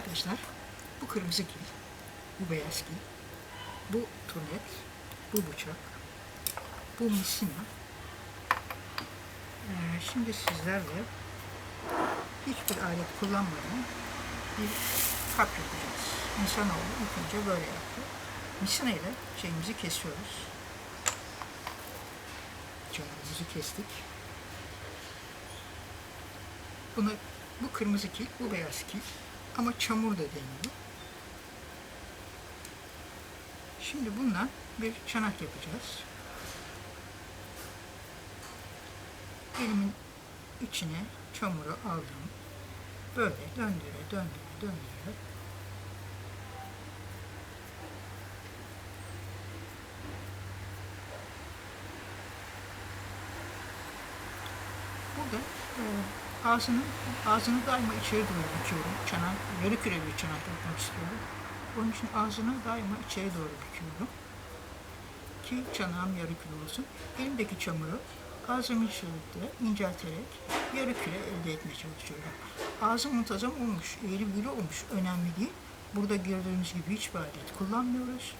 Arkadaşlar bu kırmızı kil, bu beyaz kil, bu turnet, bu bıçak, bu misina. Ee, şimdi sizlerle hiçbir alet kullanmadan bir kap yapacağız. İnsanoğlu ilk önce böyle yaptı. Misina ile şeyimizi kesiyoruz. Canımızı kestik. Bunu bu kırmızı kil, bu beyaz kil ama çamur da deniyor. Şimdi bundan bir çanak yapacağız. Elimin içine çamuru aldım. Böyle döndüre döndüre döndüre Burada e, ağzını, ağzını daima içeri doğru büküyorum. Çanak, yarı küre bir çanak yapmak istiyorum. Onun için ağzını daima içeri doğru büküyorum. Ki çanağım yarı küre olsun. Elimdeki çamuru ağzımın içeride incelterek yarı küre elde etmeye çalışıyorum. Ağzım muntazam olmuş, eğri büğrü olmuş. Önemli değil. Burada gördüğünüz gibi hiçbir alet kullanmıyoruz.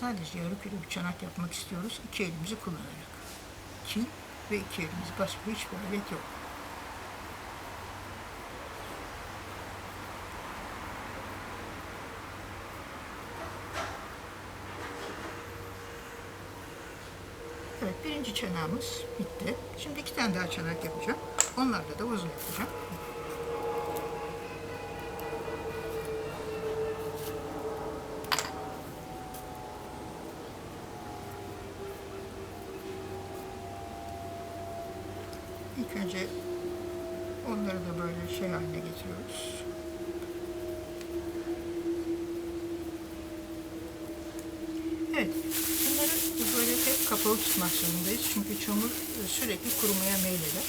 Sadece yarı küre bir çanak yapmak istiyoruz. İki elimizi kullanarak. Kil ve iki elimiz. Başka hiçbir alet yok. Evet, birinci çanağımız bitti. Şimdi iki tane daha çanak yapacağım. Onlarla da uzun yapacağım. İlk önce onları da böyle şey haline getiriyoruz. Evet, bunları böyle hep kapalı tutmak zorundayız. Çünkü çamur sürekli kurumaya meyleder.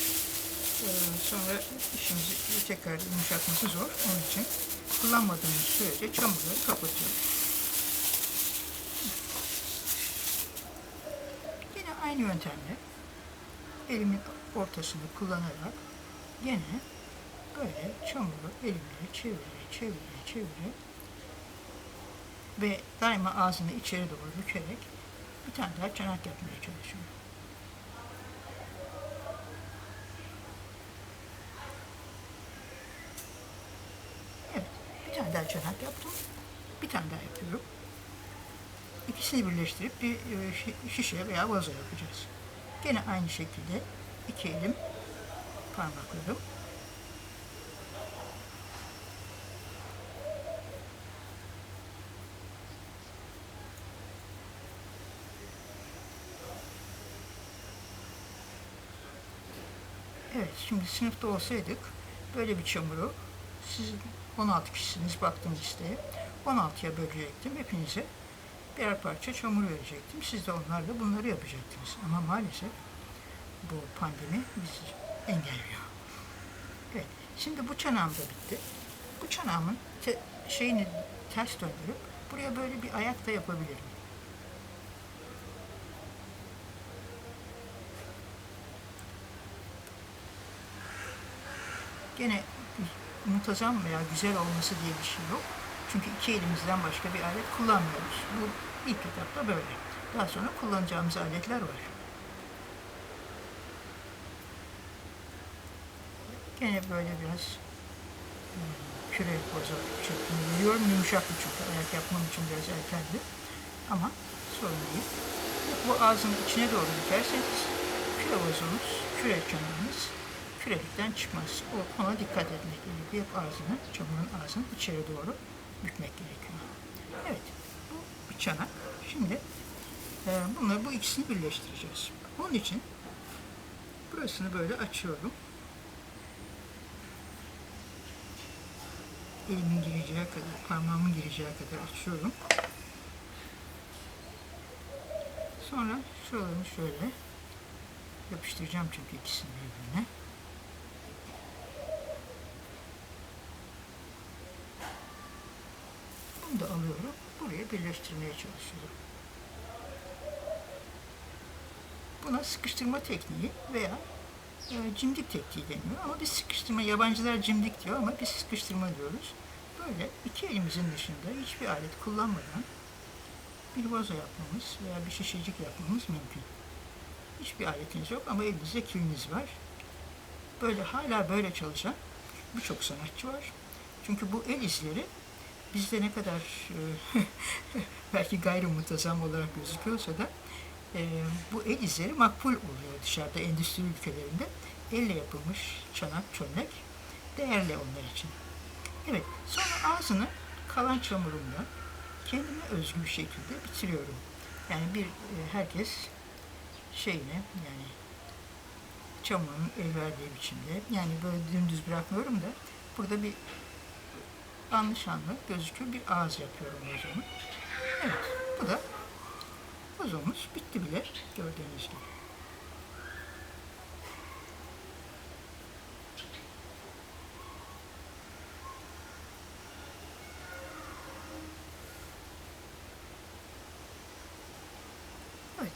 Ee, Sonra işimizi tekrar yumuşatması zor. Onun için kullanmadığımız sürece çamurları kapatıyoruz. Yine aynı yöntemle elimin ortasını kullanarak gene böyle çamuru elimle çevire çevire çevire ve daima ağzını içeri doğru bükerek bir tane daha çanak yapmaya çalışıyorum. Evet, bir tane daha çanak yaptım. Bir tane daha yapıyorum. İkisini birleştirip bir e, şi- şişe veya vazo yapacağız. Gene aynı şekilde iki elim parmaklarım Evet, şimdi sınıfta olsaydık böyle bir çamuru siz 16 kişisiniz baktım listeye. 16'ya bölecektim. Hepinize birer parça çamur verecektim. Siz de onlarla bunları yapacaktınız. Ama maalesef bu pandemi bizi engelliyor. Evet, şimdi bu çanağım da bitti. Bu çanağımın te- şeyini ters döndürüp buraya böyle bir ayak da yapabilirim. Gene muntazam veya güzel olması diye bir şey yok. Çünkü iki elimizden başka bir alet kullanmıyoruz. Bu ilk etapta böyle. Daha sonra kullanacağımız aletler var. Gene böyle biraz hmm, küre boza şeklinde biliyorum. Yumuşak bir çünkü ayak yapmam için biraz erkendi. Ama sorun değil. Bu ağzın içine doğru bükerseniz küre bozunuz, küre çanağınız kürelikten çıkmaz. O, ona dikkat etmek gerekiyor. Hep ağzını, çamurun ağzını içeri doğru bükmek gerekiyor. Evet, bu bir çanak. Şimdi e, bunları bu ikisini birleştireceğiz. Onun için burasını böyle açıyorum. Elimin gireceği kadar, parmağımın gireceği kadar açıyorum. Sonra şuralarını şöyle yapıştıracağım çünkü ikisini birbirine. Bunu da alıyorum. Buraya birleştirmeye çalışıyorum. Buna sıkıştırma tekniği veya cimdik tekniği deniyor. Ama biz sıkıştırma, yabancılar cimdik diyor ama biz sıkıştırma diyoruz. Böyle iki elimizin dışında hiçbir alet kullanmadan bir vazo yapmamız veya bir şişecik yapmamız mümkün. Hiçbir aletiniz yok ama elinizde kiliniz var. Böyle hala böyle çalışan birçok sanatçı var. Çünkü bu el izleri bizde ne kadar e, belki gayrimuntazam olarak gözüküyorsa da e, bu el izleri makbul oluyor dışarıda endüstri ülkelerinde. Elle yapılmış çanak, çömlek değerli onlar için. Evet, sonra ağzını kalan çamurumla kendime özgü bir şekilde bitiriyorum. Yani bir e, herkes şeyine yani çamurun el verdiği biçimde yani böyle dümdüz bırakmıyorum da burada bir anlı şanlı gözüküyor bir ağız yapıyorum o zaman. Evet bu da vazomuz bitti bile gördüğünüz gibi. Evet.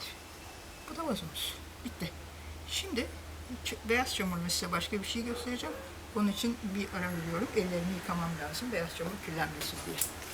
Bu da vazomuz. Bitti. Şimdi beyaz çamurla size başka bir şey göstereceğim. Onun için bir ara veriyorum. Ellerimi yıkamam lazım. Beyaz çamur kirlenmesin diye.